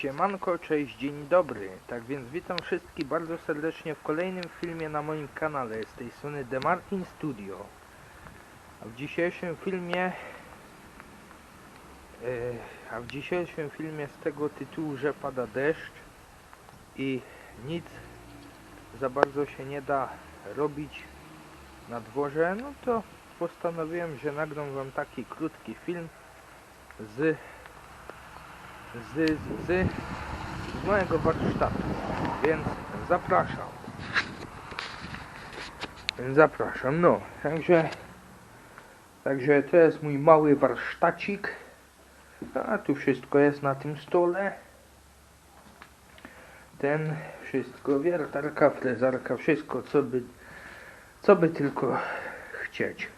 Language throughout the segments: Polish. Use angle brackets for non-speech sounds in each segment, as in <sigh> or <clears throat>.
Siemanko, cześć, dzień dobry. Tak więc witam wszystkich bardzo serdecznie w kolejnym filmie na moim kanale z tej strony The Martin Studio. A w dzisiejszym filmie e, a w dzisiejszym filmie z tego tytułu, że pada deszcz i nic za bardzo się nie da robić na dworze, no to postanowiłem, że nagram wam taki krótki film z z, z, z, mojego warsztatu, więc zapraszam. Zapraszam, no, także także to jest mój mały warsztacik. A tu wszystko jest na tym stole. Ten wszystko, wiertarka, frezarka, wszystko co by co by tylko chcieć.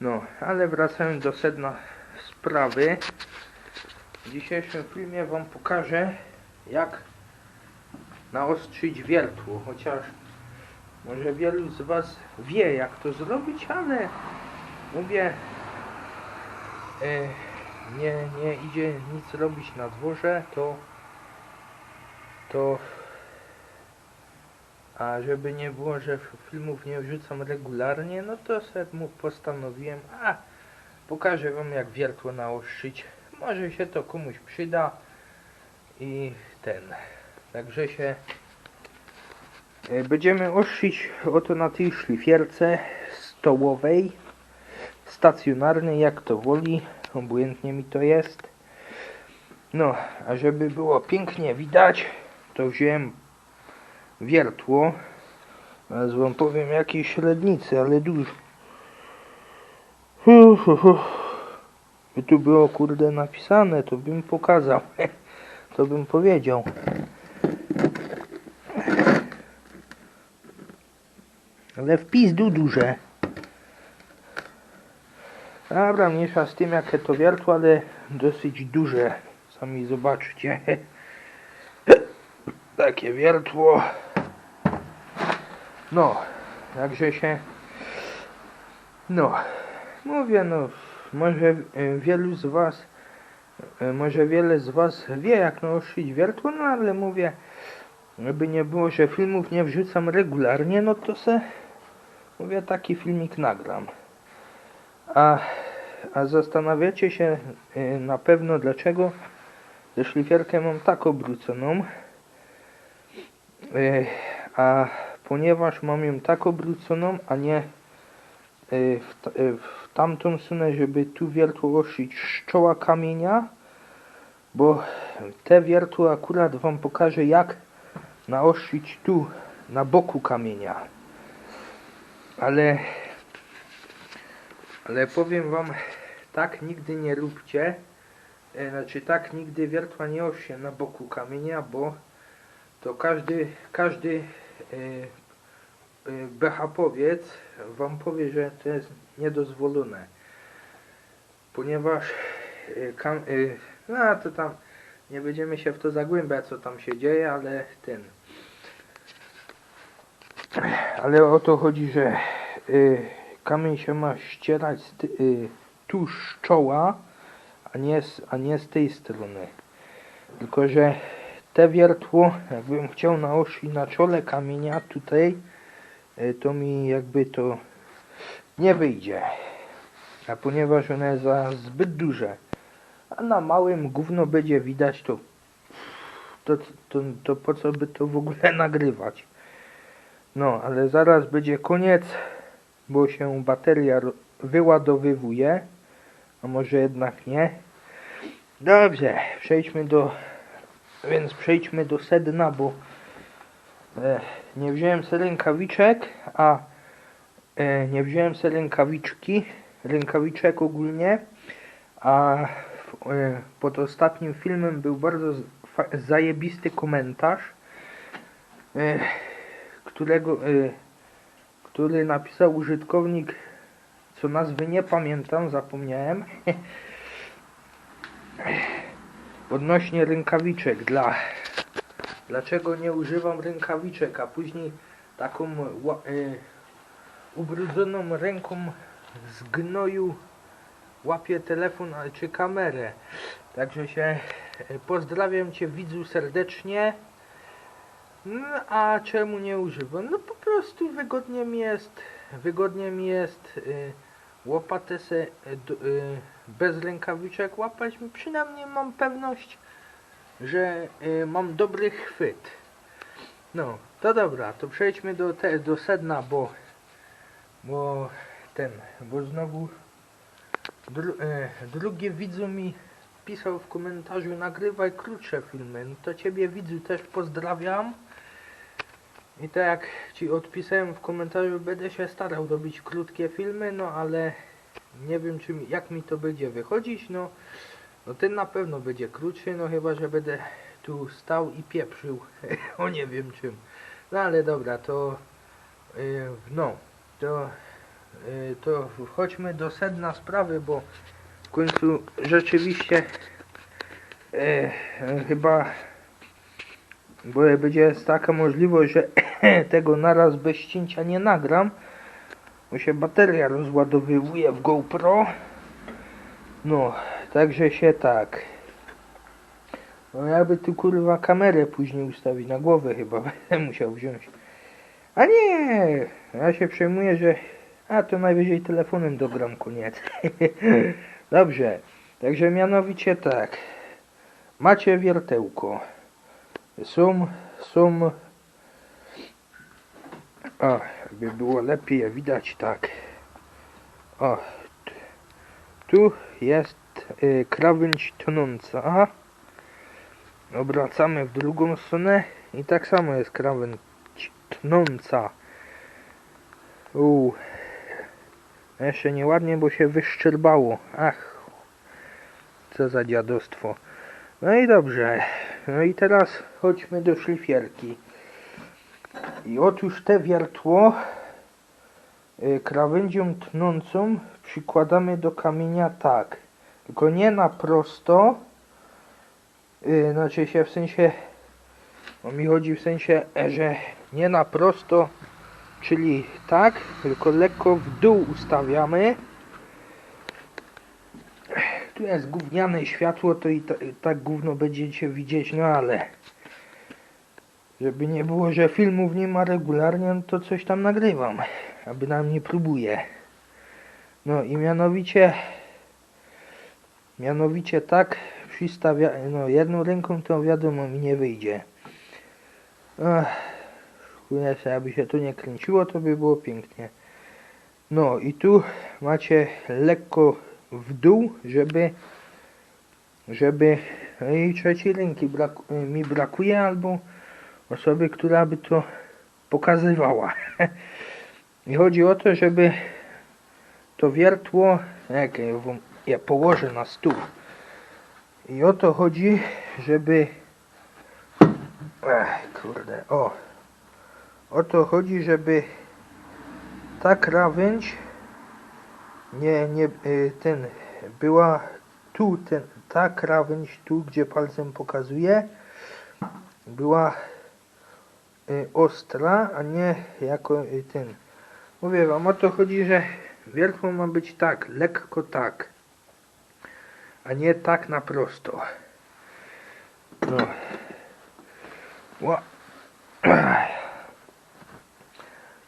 No, ale wracając do sedna sprawy. W dzisiejszym filmie Wam pokażę jak naostrzyć wiertło, chociaż może wielu z Was wie jak to zrobić, ale mówię e, nie, nie idzie nic robić na dworze, to to a żeby nie było, że filmów nie wrzucam regularnie, no to sobie postanowiłem, a pokażę Wam jak wiertło naostrzyć może się to komuś przyda i ten. Także się e, będziemy ostrzyć oto na tej szlifierce stołowej stacjonarnej jak to woli obojętnie mi to jest. No a żeby było pięknie widać to wziąłem wiertło Zaraz wam powiem jakiej średnicy, ale dużo. By tu było kurde napisane, to bym pokazał. <laughs> To bym powiedział. Ale wpis du duże. Dobra, mniejsza z tym jakie to wiertło, ale dosyć duże. Sami zobaczcie. <laughs> Takie wiertło. No, także się... No, mówię no, może e, wielu z Was, e, może wiele z Was wie jak naostrzyć wiertło, no ale mówię, żeby nie było, że filmów nie wrzucam regularnie, no to se, mówię, taki filmik nagram. A, a zastanawiacie się e, na pewno dlaczego tę szlifierkę mam tak obróconą, a ponieważ mam ją tak obróconą, a nie w, w tamtą stronę, żeby tu wiertło oszyć z czoła kamienia, bo te wiertło akurat Wam pokażę jak naostrzyć tu na boku kamienia. Ale ale powiem Wam tak nigdy nie róbcie. E, Znaczy tak nigdy wiertła nie osie na boku kamienia, bo to każdy każdy e, BHP-owiec Wam powie, że to jest niedozwolone. Ponieważ e, kam, e, no to tam nie będziemy się w to zagłębiać co tam się dzieje, ale ten ale o to chodzi, że e, kamień się ma ścierać z ty, e, tu z czoła, a nie, z, a nie z tej strony. Tylko, że te wiertło, jakbym chciał naostrzyć na czole kamienia tutaj, e, to mi jakby to nie wyjdzie. A ponieważ one jest za zbyt duże, a na małym gówno będzie widać, to, to, to, to po co by to w ogóle nagrywać. No, ale zaraz będzie koniec, bo się bateria wyładowywuje, a może jednak nie. Dobrze, przejdźmy do więc przejdźmy do sedna, bo e, nie wziąłem sobie rękawiczek, a nie wziąłem sobie rękawiczki, rękawiczek ogólnie, a e, pod ostatnim filmem był bardzo zajebisty komentarz, e, którego, e, który napisał użytkownik, co nazwy nie pamiętam, zapomniałem. <laughs> odnośnie rękawiczek dla dlaczego nie używam rękawiczek, a później taką ubrudzoną ręką z gnoju łapię telefon czy kamerę. Także się e, pozdrawiam Cię widzu serdecznie. No, a czemu nie używam? No po prostu wygodnie mi jest, wygodnie mi jest y, łopatę se y, y, bez rękawiczek łapać. Przynajmniej mam pewność, że y, mam dobry chwyt. No, to dobra, to przejdźmy do, te, do sedna, bo, bo ten, bo znowu dru, e, drugi widzu mi pisał w komentarzu nagrywaj krótsze filmy. No to ciebie widzu też pozdrawiam. I tak jak ci odpisałem w komentarzu, będę się starał robić krótkie filmy, no ale nie wiem czy mi, jak mi to będzie wychodzić, no, no ten na pewno będzie krótszy, no chyba, że będę tu stał i pieprzył <laughs> o nie wiem czym. No ale dobra, to yy, no, to, yy, to chodźmy do sedna sprawy, bo w końcu rzeczywiście yy, chyba bo będzie taka możliwość, że <clears throat> tego naraz bez cięcia nie nagram, bo się bateria rozładowywuje w GoPro. No, także się tak. No jakby tu kurwa kamerę później ustawić na głowę chyba <laughs> będę musiał wziąć. A nie, ja się przejmuję, że a to najwyżej telefonem dogram koniec. <laughs> Dobrze, także mianowicie tak. Macie wiertełko. Są, są. O, by było lepiej widać tak. O, tu jest y, krawędź tonąca. Obracamy w drugą stronę i tak samo jest krawędź tnąca. Uuu. Jeszcze nieładnie, bo się wyszczerbało. Ach, co za dziadostwo. No i dobrze. No i teraz chodźmy do szlifierki. I otóż te wiertło y, krawędzią tnącą przykładamy do kamienia tak. Tylko nie na prosto. Y, znaczy się w sensie. No mi chodzi w sensie, e, że nie na prosto, czyli tak, tylko lekko w dół ustawiamy. Tu jest gówniane światło, to i, ta, i tak gówno będziecie widzieć, no ale żeby nie było, że filmów nie ma regularnie, no to coś tam nagrywam, aby nam nie próbuje. No i mianowicie mianowicie tak przystawia, no jedną ręką to wiadomo mi nie wyjdzie. Że aby się tu nie kręciło, to by było pięknie. No i tu macie lekko w dół, żeby żeby no i trzeciej ręki mi brakuje albo osoby, która by to pokazywała. <laughs> I chodzi o to, żeby to wiertło, jak ja ja położę na stół. I o to chodzi, żeby Ech, kurde, o. O to chodzi, żeby ta krawędź nie, nie, y, ten, była tu, ten, ta krawędź tu, gdzie palcem pokazuje, była y, ostra, a nie jako y, ten. Mówię wam, o to chodzi, że wiertło ma być tak, lekko tak, a nie tak na prosto. No. Ła.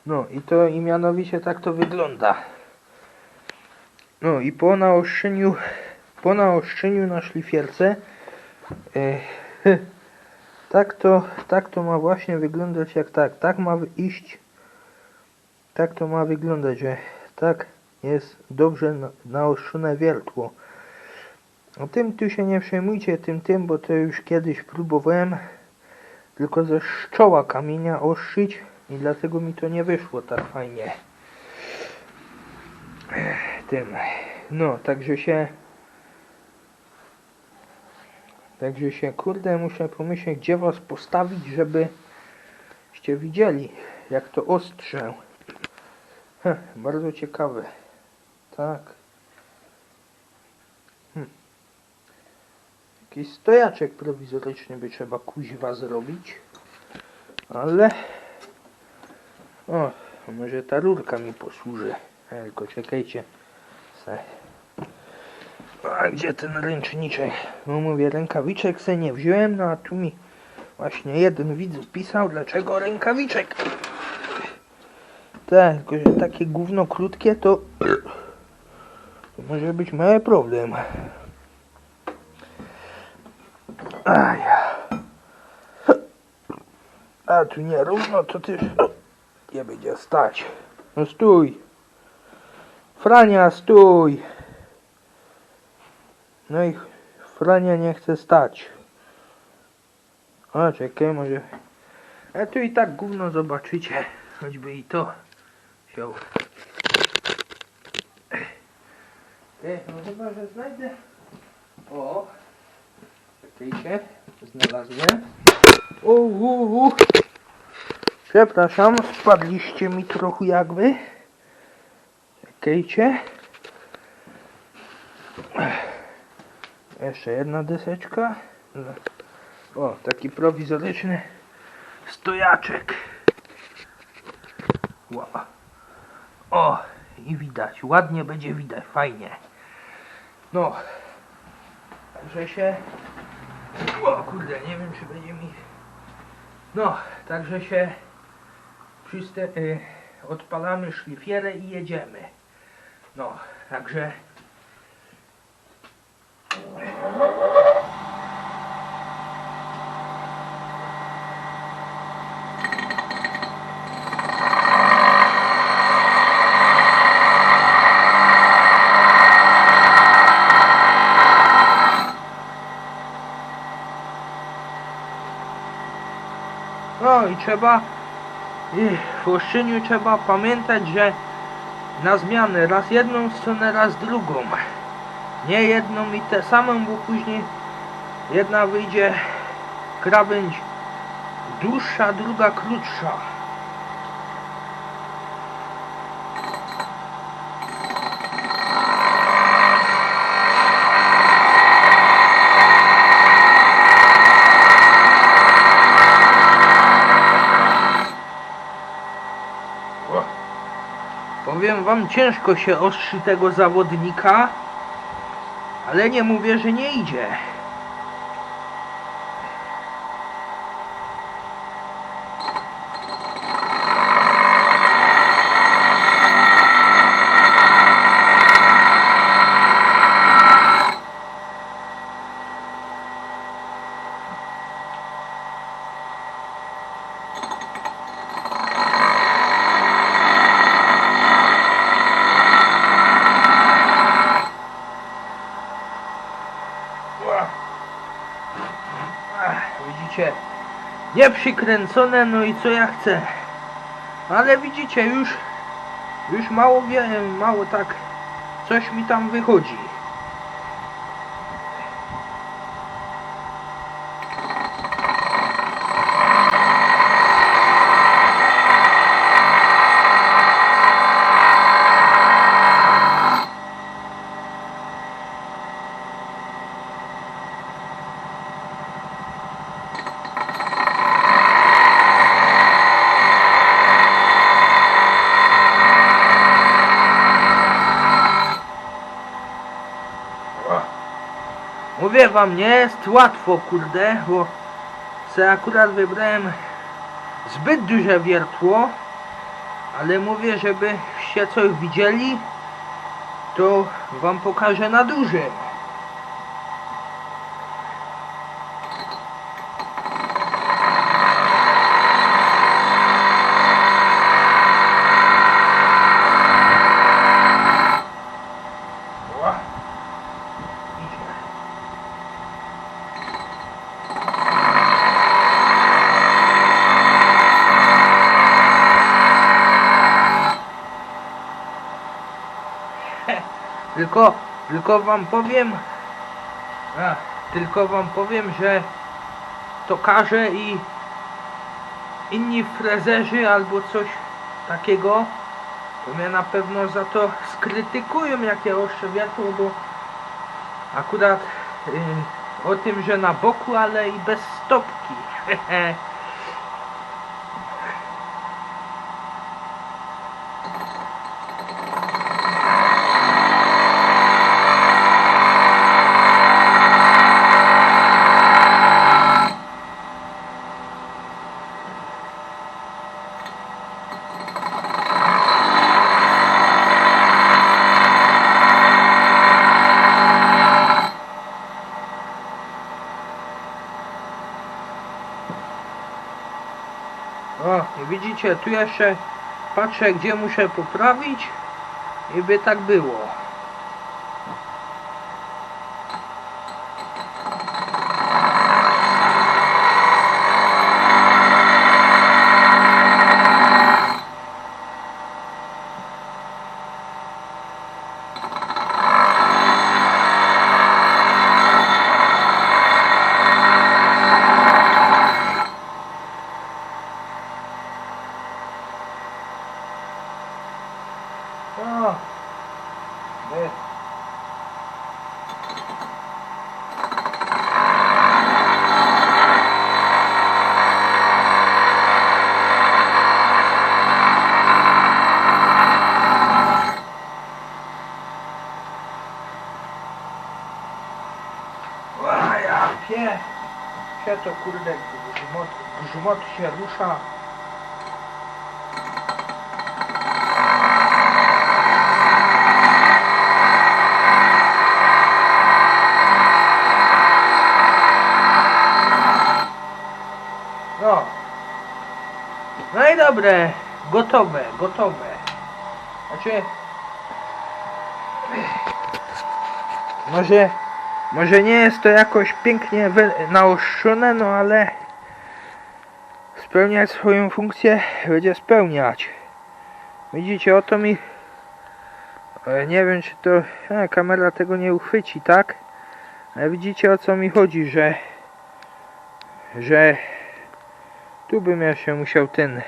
No i to i mianowicie tak to wygląda. No i po naostrzeniu, po naostrzeniu na szlifierce e, tak to, tak to ma właśnie wyglądać jak tak. Tak ma iść, tak to ma wyglądać, że tak jest dobrze na- naostrzone wiertło. O tym tu się nie przejmujcie, tym tym, bo to już kiedyś próbowałem tylko ze szczoła kamienia ostrzyć i dlatego mi to nie wyszło tak fajnie. Tym. No, także się także się kurde muszę pomyśleć gdzie was postawić, żeby ście widzieli jak to ostrzę. Heh, bardzo ciekawe. Tak. Hm. Jakiś stojaczek prowizoryczny by trzeba kuźwa zrobić. Ale... O, może ta rurka mi posłuży. E, Tylko czekajcie. Se. A gdzie ten ręczniczek? No mówię, rękawiczek se nie wziąłem, no a tu mi właśnie jeden widz pisał, dlaczego rękawiczek. Tak, tylko że takie gówno krótkie to, to może być mały problem. Aj. A tu nie równo, to też nie będzie stać. No stój. Frania, stój. No i Frania nie chce stać. O, czekaj, może... A tu i tak gówno zobaczycie. Choćby i to wziął. Ej, no chyba, że znajdę... O! Czekajcie, znalazłem. O, u, u. Przepraszam, spadliście mi trochę jakby. Czekajcie. Jeszcze jedna deseczka. O, taki prowizoryczny stojaczek. Ła. O, i widać, ładnie będzie widać, fajnie. No, także się... O kurde, nie wiem czy będzie mi... No, także się przyste... y, odpalamy szlifierę i jedziemy. No, także... No i trzeba w Oszczyniu trzeba pamiętać, że na zmianę raz jedną stronę, raz drugą. Nie jedną i tę samą, bo później jedna wyjdzie krawędź dłuższa, druga krótsza. Powiem wam, ciężko się ostrzy tego zawodnika, ale nie mówię, że nie idzie. Ła. Ach, Widzicie, nie przykręcone, no i co ja chcę. Ale widzicie, już, już mało wiem, mało tak, coś mi tam wychodzi. Mówię wam, nie jest łatwo, kurde, bo se akurat wybrałem zbyt duże wiertło, ale mówię, żebyście coś widzieli, to wam pokażę na dużym. Ła. Idzie. Tylko, tylko wam powiem, a, tylko wam powiem, że tokarze i inni frezerzy albo coś takiego, to mnie na pewno za to skrytykują, jak ja oszczę wiatru, bo akurat y, o tym, że na boku, ale i bez stopki. <laughs> O, i widzicie, tu jeszcze patrzę, gdzie muszę poprawić i by tak było. To kurde grzmot, grzmot się rusza. No. No i dobre, gotowe, gotowe. Znaczy... Może... Może nie jest to jakoś pięknie naostrzone, no ale... Spełniać swoją funkcję będzie spełniać. Widzicie, o to mi... e, Nie wiem, czy to... E, kamera tego nie uchwyci, tak? Ale widzicie, o co mi chodzi, że... Że... Tu bym ja się musiał ten.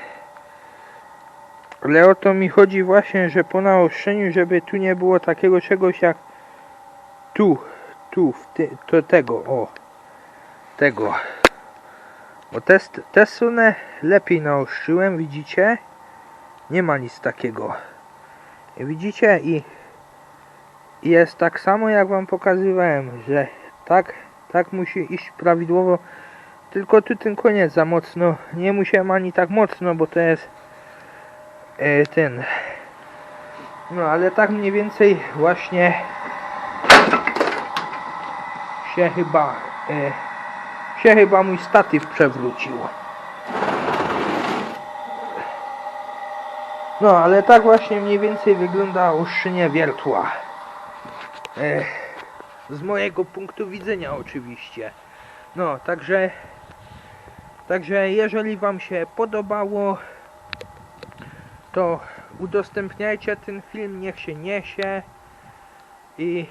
Ale o to mi chodzi właśnie, że po naostrzeniu, żeby tu nie było takiego czegoś jak tu, tu, w ty, to tego, o, tego. Bo te, te strunę lepiej naostrzyłem, widzicie? Nie ma nic takiego. Widzicie i jest tak samo jak wam pokazywałem, że tak, tak musi iść prawidłowo tylko tu ten koniec za mocno. Nie musiałem ani tak mocno, bo to jest e, ten. No ale tak mniej więcej właśnie się chyba e, się chyba mój statyw przewrócił. No ale tak właśnie mniej więcej wygląda uszczynie wiertła. E, z mojego punktu widzenia oczywiście. No, także Także jeżeli Wam się podobało, to udostępniajcie ten film, niech się niesie i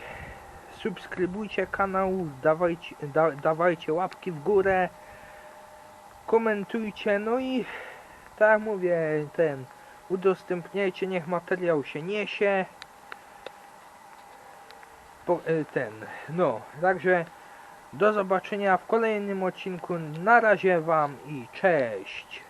subskrybujcie kanał, dawajcie, da, dawajcie łapki w górę, komentujcie, no i tak mówię, ten udostępniajcie, niech materiał się niesie. Po, e, ten, no, także do zobaczenia w kolejnym odcinku. Na razie Wam i cześć.